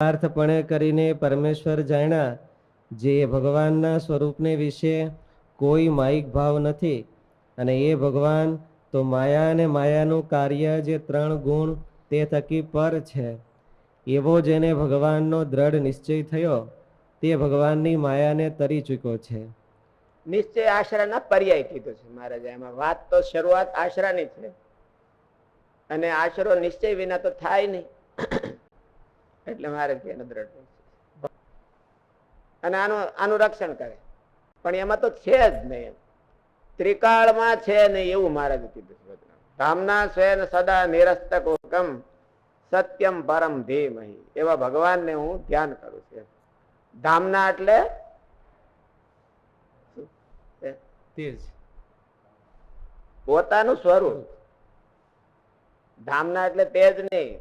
અર્થપણે કરીને પરમેશ્વર જાણ્યા જે ભગવાનના સ્વરૂપને વિશે કોઈ માયિક ભાવ નથી અને એ ભગવાન તો માયા અને માયાનું કાર્ય જે ત્રણ ગુણ તે થકી પર છે. એવો જેને ભગવાનનો દ્રઢ નિશ્ચય થયો, તે ભગવાનની માયાને તરી ચૂક્યો છે. નિશ્ચય આશરાના પર્યાય કીધું છે મહારાજા, એમાં વાત તો શરૂઆત આશરાની છે. અને આશરો નિશ્ચય વિના તો થાય નહીં. એટલે મારે કે એનો દ્રઢ અને આનું આનું રક્ષણ કરે. પણ એમાં તો છે જ નહીં. ત્રિકાળમાં છે નહીં એવું મહારાજે કીધું. ધામના સ્વયં સદા નિરસ્તક હુકમ સત્યમ પરમ ધીમહી. એવા ભગવાનને હું ધ્યાન કરું છું ધામના એટલે પોતાનું સ્વરૂપ. ધામના એટલે તે જ નહીં.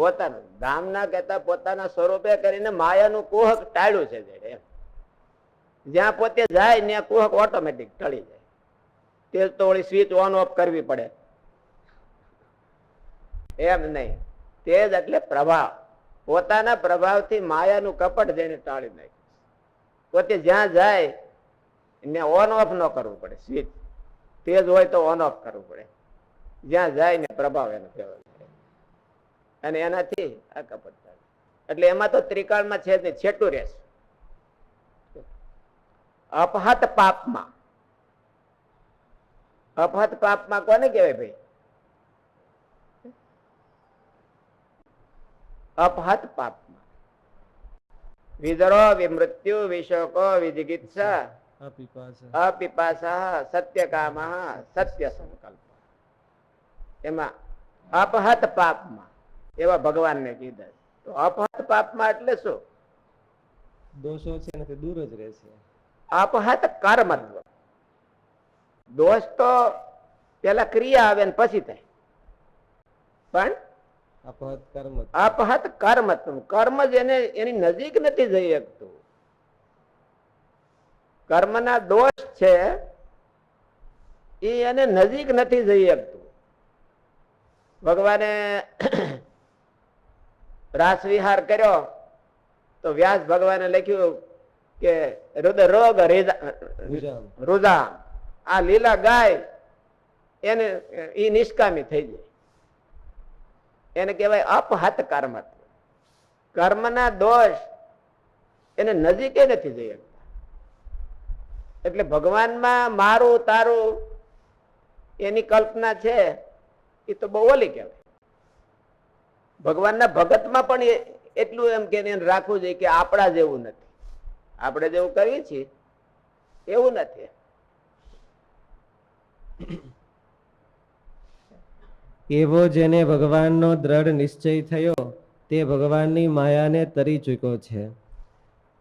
પોતાનું ધામના કહેતા પોતાના સ્વરૂપે કરીને માયાનું કુહક ટાળ્યું છે એમ. જ્યાં પોતે જાય, ત્યાં કુહક ઓટોમેટિક ટળી જાય. તે તો વળી સ્વિચ ઓન ઓફ કરવી પડે. એમ નહીં. તે જ એટલે પ્રભાવ. પોતાના પ્રભાવથી માયાનું કપટ જેને ટાળી નાખ્યું. પોતે જ્યાં જાય ને ઓન ઓફ ન કરવું પડે સ્વિચ તેજ હોય તો ઓન ઓફ કરવું પડે. જ્યાં જાય ને પ્રભાવ એનો પડે અને એનાથી આ કપટ થાય એટલે એમાં તો ત્રિકાળમાં છે જ નહીં છેટું રહેશે. અપહત પાપમાં. અપહત પાપમાં કોને કહેવાય ભાઈ? અપહત પાપમાં. વિદરો વિમૃત્યુ વિશોકો વિજિગિત્સા અપિપાસા. અપિપાસા સત્યકામ સત્ય સંકલ્પ એમાં અપહત પાપમાં. એવા ભગવાનને કીધા તો અપહત પાપમાં એટલે શું? દોષો છે ને તે દૂર જ રહેશે અપહત કર્મત્વ. દોષ તો પેલા ક્રિયા આવે ને પછી થાય. પણ અપહત કર્મ અપહત કર્મત્વ. કર્મ જેને એની નજીક નથી જઈ શકતું. કર્મના દોષ છે એ એને નજીક નથી જઈ શકતું. ભગવાને રાસ વિહાર કર્યો તો વ્યાસ ભગવાને લખ્યું કે રુદ્ર રોગ રુદા આ લીલા ગાય એને ઈ નિષ્કામી થઈ જાય. એને કહેવાય અપહત કર્મ. કર્મના દોષ એને નજીકે નથી જઈ શકતા. એટલે ભગવાનમાં મારું તારું એની કલ્પના છે એ તો બહુ ઓલી કહેવાય. ભગવાનના ભગતમાં પણ એટલું એમ કે રાખવું જોઈએ કે આપણા જેવું નથી. આપણે જેવું કરીએ છીએ એવું નથી. એવો જેને ભગવાનનો દ્રઢ નિશ્ચય થયો તે ભગવાનની માયાને તરી ચૂક્યો છે.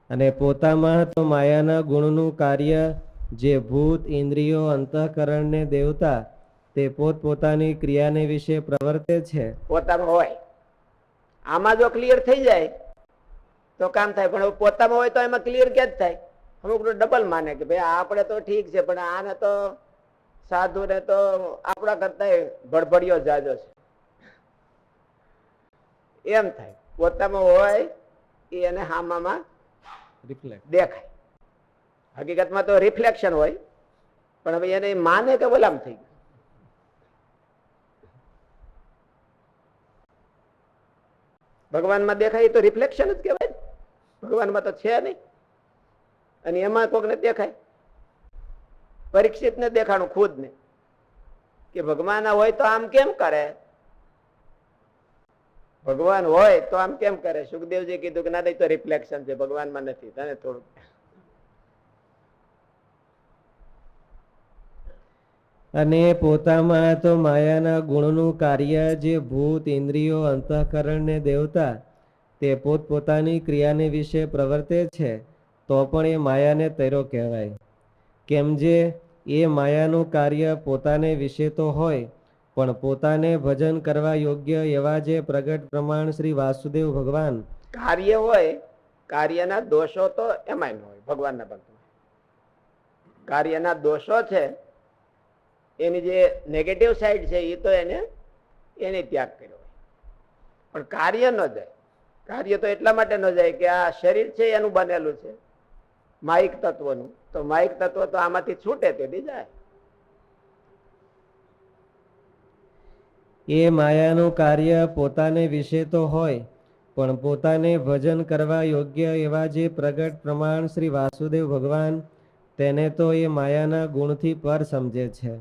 અને પોતામાં તો માયાના ગુણનું કાર્ય જે ભૂત ઇન્દ્રિયો અંતઃકરણને દેવતા તે પોતપોતાની ક્રિયાને વિશે પ્રવર્તે છે. પોતામાં હોય. આમાં જો ક્લિયર થઈ જાય તો કામ થાય. પણ પોતામાં હોય તો એમાં ક્લિયર કે જ થાય? અમુક ડબલ માને કે ભાઈ આપણે તો ઠીક છે પણ આને તો સાધુને તો આપણા કરતા ભડભડિયો જાજો છે. એમ થાય. પોતામાં હોય એને હામામાં દેખાય. હકીકતમાં તો રિફ્લેક્શન હોય પણ હવે એને માને કે બોલામ થઈ ગયું. ભગવાનમાં દેખાય તો રિફ્લેક્શન જ કહેવાય. ભગવાનમાં તો છે નહીં. અને એમાં કોકને દેખાય. પરીક્ષિત ને દેખાણું ખુદ ને. કે ભગવાન હોય તો આમ કેમ કરે? ભગવાન હોય તો આમ કેમ કરે? સુખદેવજી કીધું કે ના દે તો રિફ્લેક્શન છે. ભગવાનમાં નથી. તને થોડુંક અને પોતામાં તો માયાના ગુણનું કાર્ય જે ભૂત, ઇન્દ્રિયો અંતઃકરણને દેવતા, તે પોતપોતાની ક્રિયાને વિશે પ્રવર્તે છે, તો પણ એ માયાને તૈરો કહેવાય. કેમ જે એ માયાનું કાર્ય પોતાને વિશે તો હોય, પણ પોતાને ભજન કરવા યોગ્ય એવા જે પ્રગટ પ્રમાણ શ્રી વાસુદેવ ભગવાન કાર્ય હોય, કાર્યના દોષો તો એમાંય હોય, ભગવાનના ભક્તમાં. કાર્યના દોષો છે એની જે નેગેટિવ સાઈડ છે એ તો એને એને ત્યાગ કર્યો પણ કાર્ય ન જાય. કાર્ય તો એટલા માટે ન જાય કે આ શરીર છે, એનું બનેલું છે. માઇક તત્વનું. તો માઇક તત્વ તો આમાંથી છૂટે તેથી જાય. એ માયાનું કાર્ય પોતાને વિશે તો હોય, પણ પોતાને ભજન કરવા યોગ્ય એવા જે પ્રગટ પ્રમાણ શ્રી વાસુદેવ ભગવાન, તેને તો એ માયાના ગુણથી પર સમજે છે.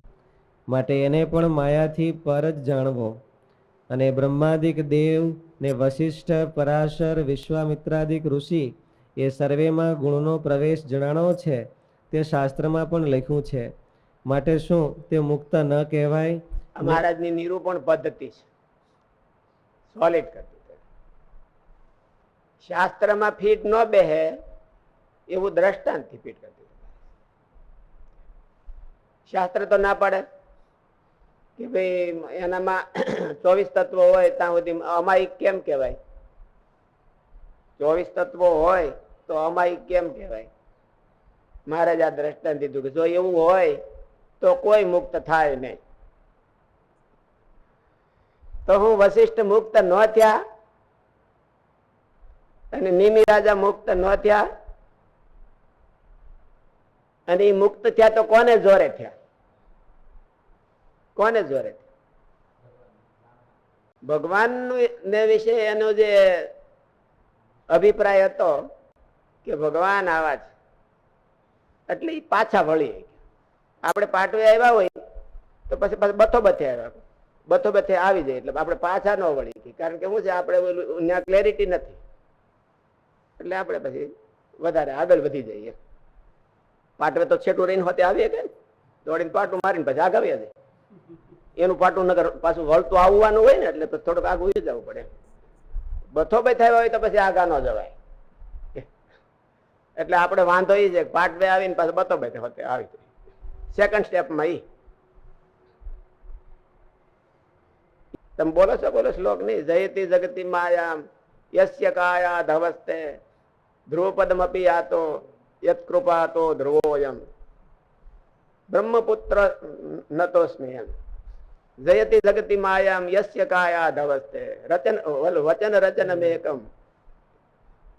માટે એને પણ માયાથી પર જ જાણવો. અને બ્રહ્માદિક દેવ ને વશિષ્ઠ પરાશર, વિશ્વામિત્રાદિક ઋષિ એ સર્વેમાં ગુણનો પ્રવેશ જણાણો છે, તે શાસ્ત્રમાં પણ લખ્યું છે. માટે શું તે મુક્ત ન કહેવાય? મહારાજની નિરૂપણ પદ્ધતિ છે. સોલિડ કરતી શાસ્ત્રમાં ફીટ ન બેહે એવું દ્રષ્ટાંતથી ફીટ કરતી શાસ્ત્ર તો ના પાડે. કે ભાઈ, એનામાં ચોવીસ તત્વો હોય ત્યાં સુધી અમાયિક કેમ કહેવાય? ચોવીસ તત્વો હોય તો અમાયિક કેમ કહેવાય? મહારાજ આ દ્રષ્ટાંત દીધું કે જો એવું હોય તો કોઈ મુક્ત થાય નહીં. તો હું વશિષ્ઠ મુક્ત ન થયા અને નિમિ રાજા મુક્ત ન થયા અને એ મુક્ત થયા તો કોને જોરે થયા? કોને જોરે ભગવાન ને વિશે એનો જે અભિપ્રાય હતો કે ભગવાન આવા છે, એટલે પાછા વળી આપણે પાટવે આવ્યા હોય તો પછી પાછા બથો બથે આવ્યા બથો બથે આવી જાય એટલે આપણે પાછા ન વળી કારણ કે શું છે, આપણે ત્યાં ક્લેરિટી નથી. એટલે આપણે પછી વધારે આગળ વધી જઈએ. પાટવે તો છેટું રહીને હોતે આવીએ કે દોડીને પાટું મારીને પછી આગળ જાય. એનું પાટું નગર પાછું વળતું આવવાનું હોય ને એટલે થોડુંક આગું જવું પડે. બથો ભાઈ થયો હોય તો પછી આગા ન જવાય. એટલે આપણે વાંધો એ છે કે પાટવે આવીને પાછું બતો બે હોતે આવી સેકન્ડ સ્ટેપમાં એ તમે બોલો છો, બોલો શ્લોક નહીં. જયતી જગતી માયા યસ્ય કાયા ધવસ્તે ધ્રુવપદમ અપી આતો યત કૃપા તો ધ્રુવોયમ. બ્રહ્મપુત્ર નતોસ્મિ એમ જયતી જગતી માયામ યસ્ય કાયા ધવસ્તે રચન વચન રચન એકમ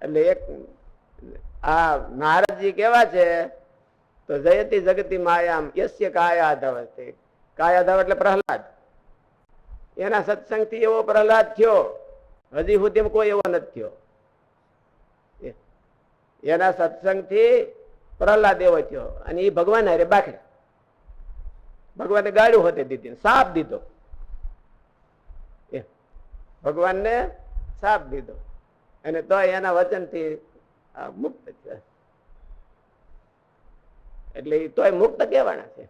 એટલે એક, આ નારદજી કેવા છે? તો જયતી જગતિ માયામ, યસ્ય કાયા ધવસ્તે કાયા ધવ એટલે પ્રહલાદ. એના સત્સંગથી એવો પ્રહલાદ થયો. હજી સુધી કોઈ એવો નથી થયો. એના સત્સંગથી પ્રહલાદ એવો થયો. અને એ ભગવાન હારે બાખડ્યા. ભગવાને ગાળ્યું હોતે દીધી સાપ દીધો. એ ભગવાનને સાપ દીધો. અને તો એના વચનથી મુક્ત છે એટલે એ તોય મુક્ત કહેવાના છે.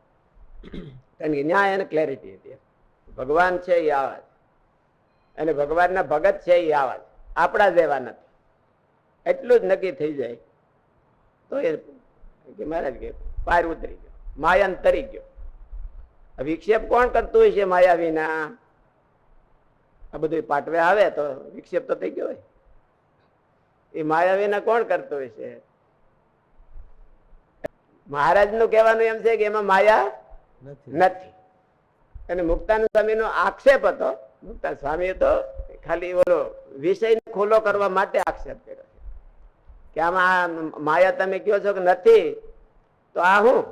કારણ કે ન્યાય અને ક્લેરિટી હતી ભગવાન છે એ આવા છે. અને ભગવાનના ભગત છે એ આવા છે. આપણા જેવા નથી. એટલું જ નક્કી થઈ જાય. તો એ, કે મહારાજ કે, પાર ઉતરી ગયો. માયાન તરી ગયો. વિક્ષેપ કોણ કરતું હોય છે માયા વિના? આ બધું પાટવે આવે તો વિક્ષેપ તો થઈ ગયો હોય. એ માયા વિના કોણ કરતું હોય છે? મહારાજનું કહેવાનું એમ છે કે એમાં માયા નથી. અને મુક્તાનંદ સ્વામી નો આક્ષેપ હતો. મુક્તાન સ્વામી તો ખાલી ઓલો વિષય ખુલ્લો કરવા માટે આક્ષેપ કર્યો છે. કે આમાં માયા તમે કહો છો કે નથી તો આ હું?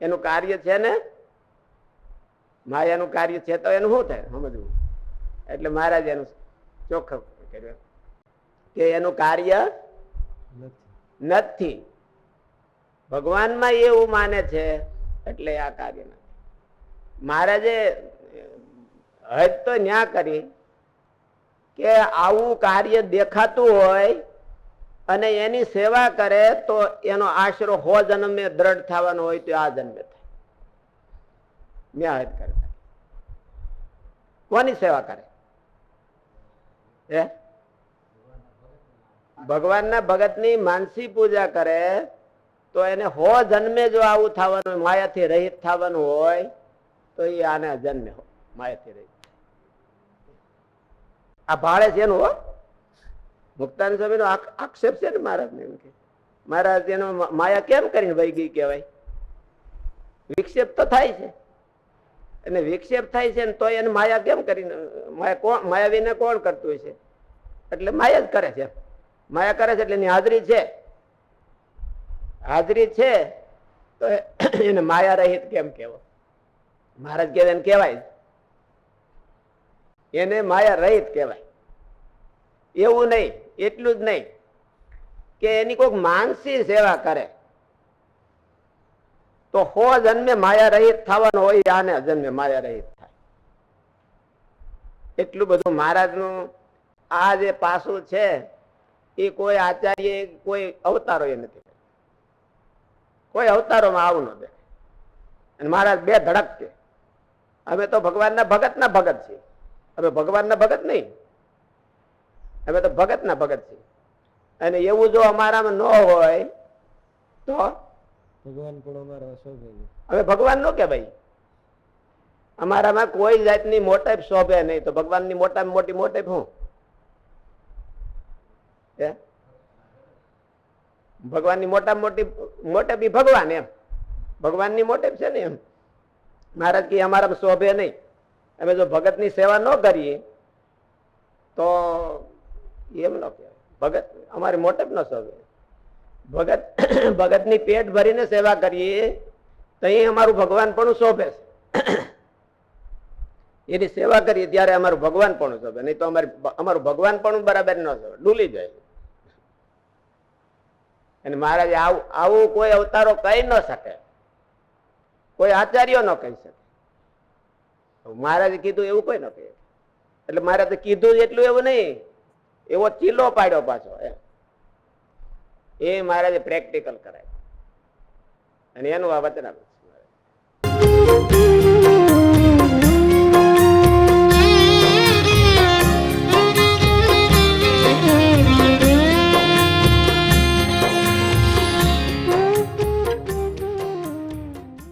એનું કાર્ય છે ને માયાનું કાર્ય છે તો એનું શું થાય? સમજવું? એટલે મહારાજ એનું ચોખ્ખું કર્યું કે એનું કાર્ય નથી. ભગવાનમાં એવું માને છે એટલે આ કાર્ય નથી. મહારાજે હજ તો ન્યા કરી કે આવું કાર્ય દેખાતું હોય અને એની સેવા કરે તો એનો આશરો હો જન્મે દ્રઢ થવાનો હોય તો આ જન્મે થાય ન્યા હદ કરે. કોની સેવા કરે? હે? ભગવાનના ભગતની માનસી પૂજા કરે તો એને હો જન્મે જો આવું થવાનું, માયાથી રહિત થવાનું હોય, તો એ આને જન્મે હો, માયાથી રહિત. આ ભાળે છે એનું હો. મુક્તાન સ્વામી નો આક્ષેપ છે ને મહારાજ ને એમ કે, મહારાજ, એનો માયા કેમ કરીને વહી ગઈ કહેવાય? વિક્ષેપ તો થાય છે. અને વિક્ષેપ થાય છે ને તો એને માયા કેમ કરીને, માયા કોણ માયાવીને કોણ કરતું હોય છે? એટલે માયા જ કરે છે. માયા કરે છે એટલે એની હાજરી છે. હાજરી છે તો એને માયા રહિત કેમ કેવો મહારાજ કે એને કહેવાય એને માયા રહિત કહેવાય. એવું નહીં, એટલું જ નહીં કે એની કોઈક માનસી સેવા કરે. તો હો જન્મે માયા રહિત થવાનું હોય, આને જન્મે માયા રહિત થાય. એટલું બધું મહારાજનું આ જે પાસું છે, એ કોઈ આચાર્ય, કોઈ અવતારો એ નથી કોઈ અવતારોમાં આવું ન અને મહારાજ બે ધડક કે અમે તો ભગવાનના ભગતના ભગત છીએ. અમે ભગવાનના ભગત નહીં. અમે તો ભગતના ભગત છીએ. અને એવું જો અમારામાં ન હોય, તો ભગવાન અમારા હવે ભગવાન નો કે ભાઈ? અમારામાં કોઈ જાતની મોટેપ શોભે નહીં. તો ભગવાનની મોટામાં મોટી મોટેપ હું? ભગવાનની મોટામાં મોટી મોટેપ ભગવાન એમ. ભગવાનની મોટેપ છે ને એમ. મહારાજ કે અમારામાં શોભે નહીં. અમે જો ભગતની સેવા ન કરીએ, તો એમ ન કહેવાય. ભગત અમારી મોટેપ ન શોભે. ભગત ભગતની પેટ ભરીને સેવા કરીએ તો અમારું ભગવાન પણ શોભે એની સેવા કરીએ ત્યારે અમારું ભગવાન પણ શોભે, નહીં તો અમારી અમારું ભગવાન પણ બરાબર ન શોભે, ડૂલી જાય. અને મહારાજ, આવું આવું કોઈ અવતારો કહી ન શકે, કોઈ આચાર્યો ન કહી શકે. મહારાજે કીધું એવું કોઈ ન કહે. એટલે મહારાજે કીધું એટલું એવું નહીં, એવો ચીલો પાડ્યો પાછો એમ. એ મહારાજે પ્રેક્ટિકલ કરાય અને એનું આ વચન આપ્યું.